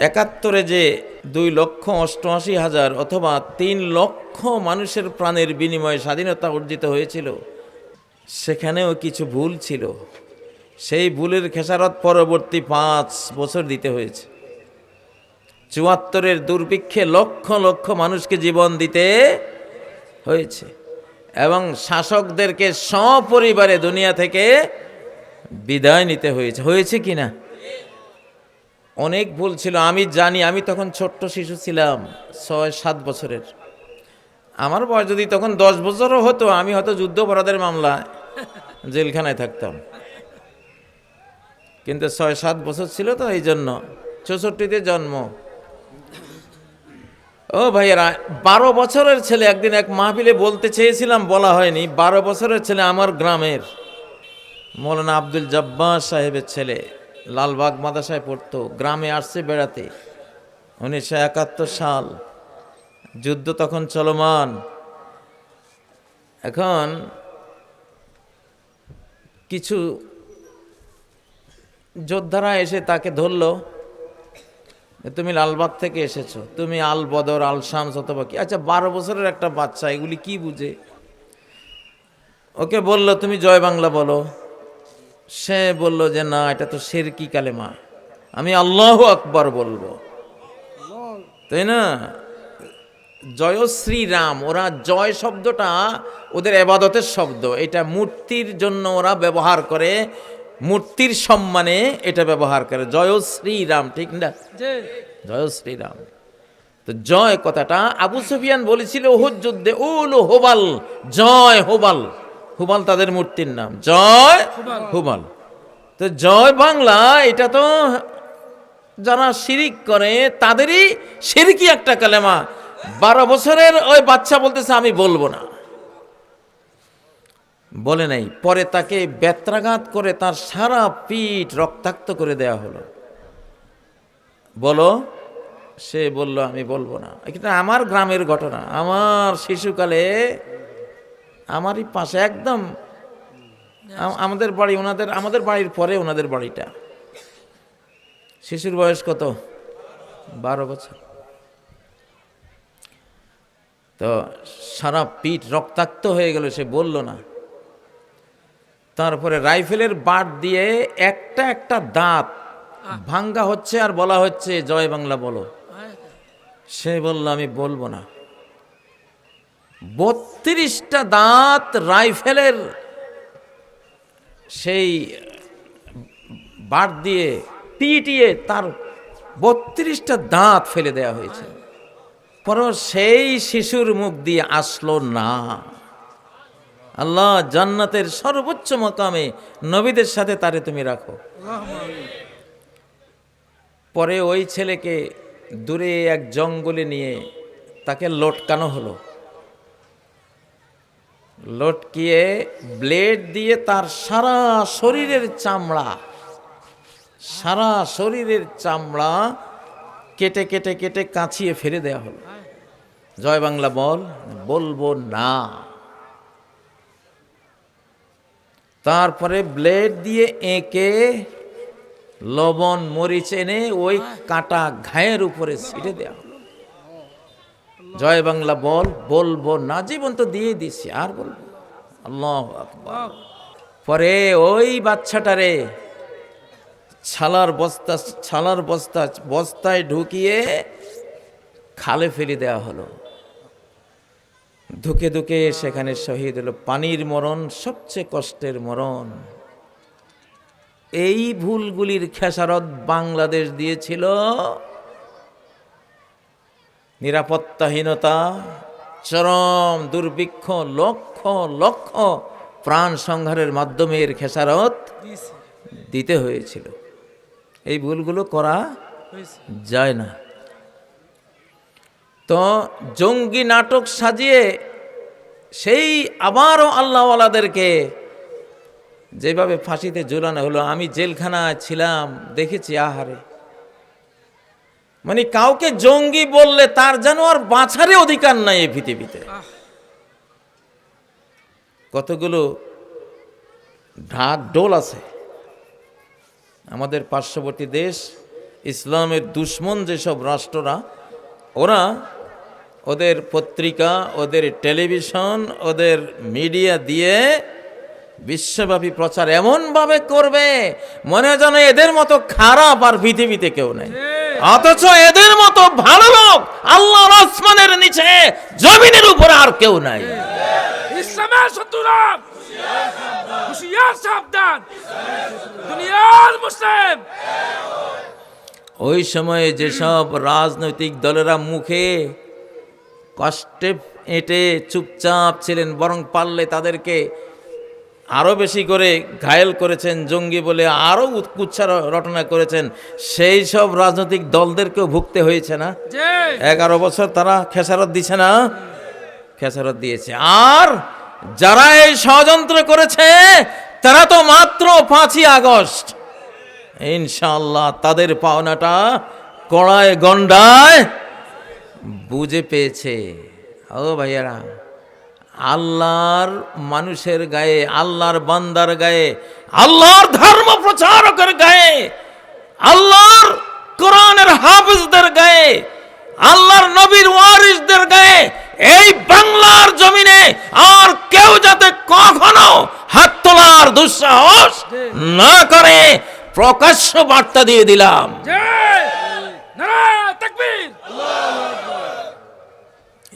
একাত্তরে যে দুই লক্ষ অষ্টআশি হাজার অথবা তিন লক্ষ মানুষের প্রাণের বিনিময়ে স্বাধীনতা অর্জিত হয়েছিল, সেখানেও কিছু ভুল ছিল। সেই ভুলের খেসারত পরবর্তী পাঁচ বছর দিতে হয়েছে। চুয়াত্তরের দুর্ভিক্ষে লক্ষ লক্ষ মানুষকে জীবন দিতে হয়েছে এবং শাসকদেরকে সপরিবারে দুনিয়া থেকে বিদায় নিতে হয়েছে। হয়েছে কি না? অনেক ভুল ছিল, আমি জানি, আমি তখন ছোট্ট শিশু ছিলাম, ছয়, সাত বছরের। আমার বয়স যদি তখন দশ বছরও হতো, আমি হয়তো যুদ্ধাপরাধের মামলা জেলখানায় থাকতাম। কিন্তু ছয়, সাত বছর ছিল তো, এই জন্য চৌষট্টিতে জন্ম। ও ভাইয়েরা, বারো বছরের ছেলে, একদিন এক মাহফিলে বলতে চেয়েছিলাম, বলা হয়নি, বারো বছরের ছেলে আমার গ্রামের, মৌলানা আব্দুল জব্বার সাহেবের ছেলে। লালবাগ মাদাসায় পড়তো, গ্রামে আসছে বেড়াতে। উনিশশো একাত্তর সাল, যুদ্ধ তখন চলমান। এখন কিছু যোদ্ধারা এসে তাকে ধরলো তুমি লালবাগ থেকে এসেছ, তুমি আল বদর, আল শামস অথবা কি? আচ্ছা বারো বছরের একটা বাচ্চা, এগুলি কি বুঝে? ওকে বলল, তুমি জয় বাংলা বলো। সে বলল যে না এটা তো শেরকি কালেমা। আমি আল্লাহ আকবর বলব। তাই না? জয় শ্রীরাম ওরা জয় শব্দটা ওদের এবাদতের শব্দ। এটা মূর্তির জন্য ওরা ব্যবহার করে মূর্তির সম্মানে এটা ব্যবহার করে। জয় শ্রীরাম ঠিক না? জয় শ্রীরাম তো জয় কথাটা আবু সুফিয়ান বলেছিল ওহুদ যুদ্ধে উল হোবাল জয় হোবাল। হুবাল তাদের মূর্তির নাম। জয় হুবাল। তো জয় বাংলা এটা তো যারা শিরিক করে তাদেরই শিরকি একটা কালেমা। বারো বছরের ওই বাচ্চা বলতেছে আমি বলব না। বলে নাই। পরে তাকে বেত্রাঘাত করে তার সারা পিঠ রক্তাক্ত করে দেয়া হলো। বলো সে বলল আমি বলব না। এটা আমার গ্রামের ঘটনা। আমার শিশুকালে আমারই পাশে একদম। আমাদের বাড়ি ওনাদের আমাদের বাড়ির পরে ওনাদের বাড়িটা। শিশুর বয়স কত? বারো বছর। তো সারা পিঠ রক্তাক্ত হয়ে গেল সে বলল না। তারপরে রাইফেলের বাট দিয়ে একটা একটা দাঁত ভাঙ্গা হচ্ছে আর বলা হচ্ছে জয় বাংলা বলো। সে বলল আমি বলব না। বত্রিশটা দাঁত রাইফেলের সেই বাট দিয়ে পিটিয়ে তার বত্রিশটা দাঁত ফেলে দেয়া হয়েছে। পর সেই শিশুর মুখ দিয়ে আসলো না। আল্লাহ জান্নাতের সর্বোচ্চ মকামে নবীদের সাথে তারে তুমি রাখো। পরে ওই ছেলেকে দূরে এক জঙ্গলে নিয়ে তাকে লটকানো হলো। লটকিয়ে ব্লেড দিয়ে তার সারা শরীরের চামড়া, সারা শরীরের চামড়া কেটে কেটে কেটে কাঁচিয়ে ফেলে দেয়া হলো। জয় বাংলা বল, বলব না। তারপরে ব্লেড দিয়ে এঁকে লবণ, মরিচ এনে ওই কাটা ঘায়ের উপরে ছিটে দেওয়া জয় বাংলা বল, বলব না, জীবন তো দিয়ে দিছি, আর বলব আল্লাহ পরে ওই বাচ্চাটারে ছালার বস্তা ছালার বস্তা, বস্তায় ঢুকিয়ে খালে ফেলে দেওয়া হলো। ধুকে ধুকে সেখানে শহীদ হলো। পানির মরণ, সবচেয়ে কষ্টের মরণ। এই ভুলগুলির খেসারত বাংলাদেশ দিয়েছিল নিরাপত্তাহীনতা, চরম দুর্ভিক্ষ, লক্ষ লক্ষ প্রাণ সংহারের মাধ্যমে এর খেসারত দিতে হয়েছিল। এই ভুলগুলো করা যায় না। তো জঙ্গি নাটক সাজিয়ে সেই আবারও আল্লাহওয়ালাদেরকে যেভাবে ফাঁসিতে ঝুলানো হলো, আমি জেলখানায় ছিলাম, দেখেছি, আহারে। মানে কাউকে জঙ্গি বললে তার যেন আর বাঁচারে অধিকার নাই এই পৃথিবীতে। কতগুলো ঢাক ডোল আছে। আমাদের পার্শ্ববর্তী দেশ ইসলামের দুশ্মন যেসব রাষ্ট্ররা ওরা ওদের পত্রিকা ওদের টেলিভিশন ওদের মিডিয়া দিয়ে বিশ্বব্যাপী প্রচার এমনভাবে করবে মনে হয় যেন এদের মতো খারাপ আর পৃথিবীতে কেউ নেই। অথচ এদের মতো ভালো লোক আল্লাহর আসমানের নিচে জমিনের উপরে আর কেউ নাই। ইসলামের শত্রুরা। হুশিয়ার সাবধান। দুনিয়ার মুসলিম। ওই সময়ে যেসব রাজনৈতিক দলেরা মুখে কষ্টে এঁটে চুপচাপ ছিলেন বরং পারলে তাদেরকে আরও বেশি করে ঘায়েল করেছেন জঙ্গি বলে আরও উৎকুচ্ছা রটনা করেছেন সেই সব রাজনৈতিক দলদেরকেও ভুগতে হয়েছে না? এগারো বছর তারা খেসারত দিছে না? খেসারত দিয়েছে। আর যারা এই ষড়যন্ত্র করেছে তারা তো মাত্র পাঁচই আগস্ট। ইনশাল্লাহ তাদের পাওনাটা কড়ায় গন্ডায় বুঝে পেয়েছে। ও ভাইয়ারা আল্লাহর মানুষের গায়ে আল্লাহর বান্দার গায়ে আল্লাহর ধর্ম প্রচারকের গায়ে আল্লাহর কোরআনের হাফিজদের গায়ে আল্লাহর নবীর ওয়ারিসদের গায়ে এই বাংলার জমিনে আর কেউ যাতে কখনো হাত তোলার দুঃসাহস না করে প্রকাশ্য বার্তা দিয়ে দিলাম।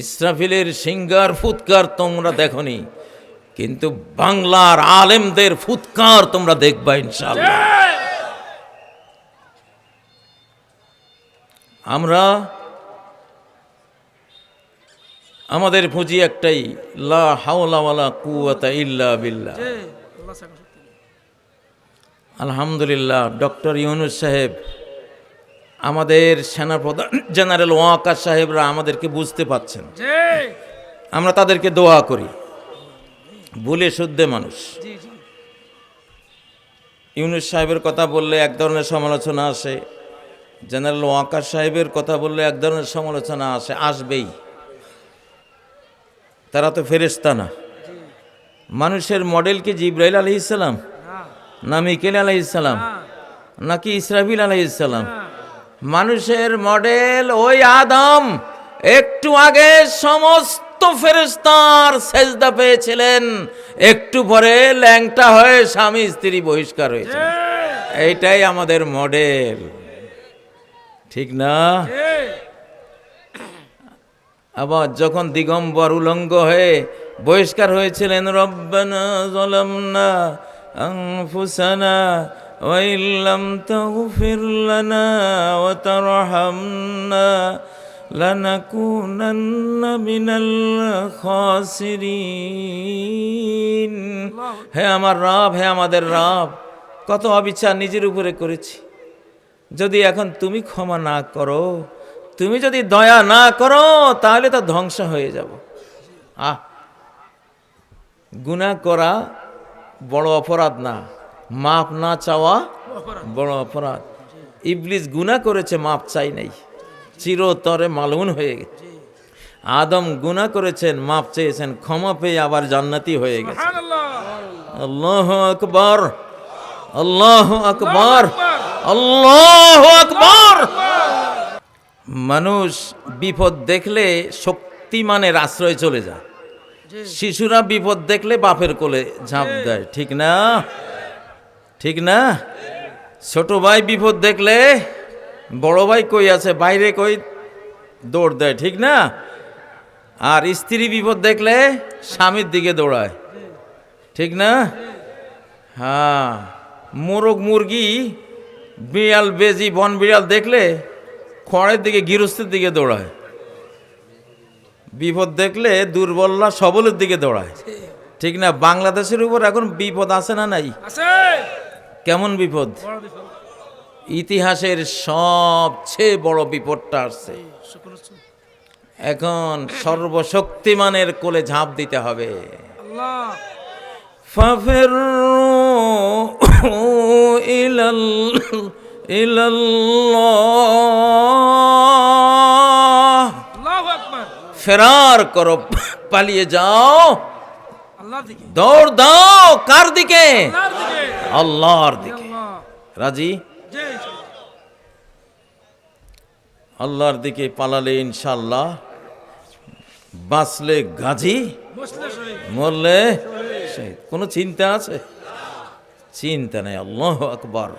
ইসরাফিলের সিঙ্গার ফুৎকার তোমরা দেখনি কিন্তু বাংলার আলেমদের ফুৎকার তোমরা দেখবা ইনশাআল্লাহ। যে আমরা আমাদের পুঁজি একটাই লা হাওলা ওয়ালা কুওয়াতা ইল্লা শক্তি। আলহামদুলিল্লাহ ডক্টর ইউনুস সাহেব আমাদের সেনাপ্রধান জেনারেল ওয়াকার সাহেবরা আমাদেরকে বুঝতে পাচ্ছেন। আমরা তাদেরকে দোয়া করি। ভুলে শুদ্ধে মানুষ। ইউনুস সাহেবের কথা বললে এক ধরনের সমালোচনা আসে। জেনারেল ওয়াকার সাহেবের কথা বললে এক ধরনের সমালোচনা আসে আসবেই। তারা তো ফেরেস্তা না। মানুষের মডেল কি জিব্রাইল আলহ ইসলাম না। মিকেল আলহ ইসলাম না। নাকি ইসরাফিল আলহ ইসলাম না। মানুষের মডেল ওই আদম। একটু আগে সমস্ত ফেরেস্তার সেজদা পেয়েছিলেন। একটু পরে ল্যাংটা হয়ে স্বামী স্ত্রী বহিষ্কার হয়েছে। এইটাই আমাদের মডেল। ঠিক না? আবার যখন দিগম্বর উলঙ্গ হয়ে বহিষ্কার হয়েছিলেন রব্বানা জলামনা আনফুসানা ওয়াইল্লাম তাগফির লানা ওয়া তারহামনা লানাকুনান্না মিনাল খাসিরিন হে আমার রব হে আমাদের রব কত অবিচার নিজের উপরে করেছি। যদি এখন তুমি ক্ষমা না করো তুমি যদি দয়া না করো তাহলে তো ধ্বংস হয়ে যাব। আহ গুনাহ করা বড় অপরাধ না। মাপ না চাওয়া বড় অপরাধ। ইবলিস গুনাহ করেছে মাপ চাই নাই। চিরতরে মালুন হয়ে গেছে। আদম গুনাহ করেছেন মাপ চেয়েছেন ক্ষমা পেয়ে আবার জান্নাতি হয়ে গেছে। আল্লাহ আকবর। আল্লাহ আকবর। আল্লাহ আকবর। মানুষ বিপদ দেখলে শক্তিমানের আশ্রয় চলে যায়। শিশুরা বিপদ দেখলে বাপের কোলে ঝাঁপ দেয় ঠিক না? ঠিক না? ছোট ভাই বিপদ দেখলে, বড় ভাই কই আছে, বাইরে কই দৌড় দেয়, ঠিক না? আর স্ত্রী বিপদ দেখলে, স্বামীর দিকে দৌড়ায়, ঠিক না? হ্যাঁ মোরগ মুরগি, বিড়াল, বেজি, বন বিড়াল দেখলে, খড়ের দিকে, গৃহস্থের দিকে দৌড়ায়। বিপদ দেখলে, দুর্বলরা সবলের দিকে দৌড়ায়, ঠিক না? বাংলাদেশের উপর এখন বিপদ আছে না নাই? আছে। কেমন বিপদ? ইতিহাসের সবচেয়ে বড় বিপদটা আসছে। এখন সর্বশক্তিমানের কোলে ঝাঁপ দিতে হবে। ফেরার করো, পালিয়ে যাও। দৌড় দাও, কার দিকে? আল্লাহর দিকে। রাজি? আল্লাহর দিকে পালালে ইনশাল্লাহ বাঁচলে গাজী? মরলে কোনো চিন্তা আছে? চিন্তা নেই। আল্লাহ আকবর।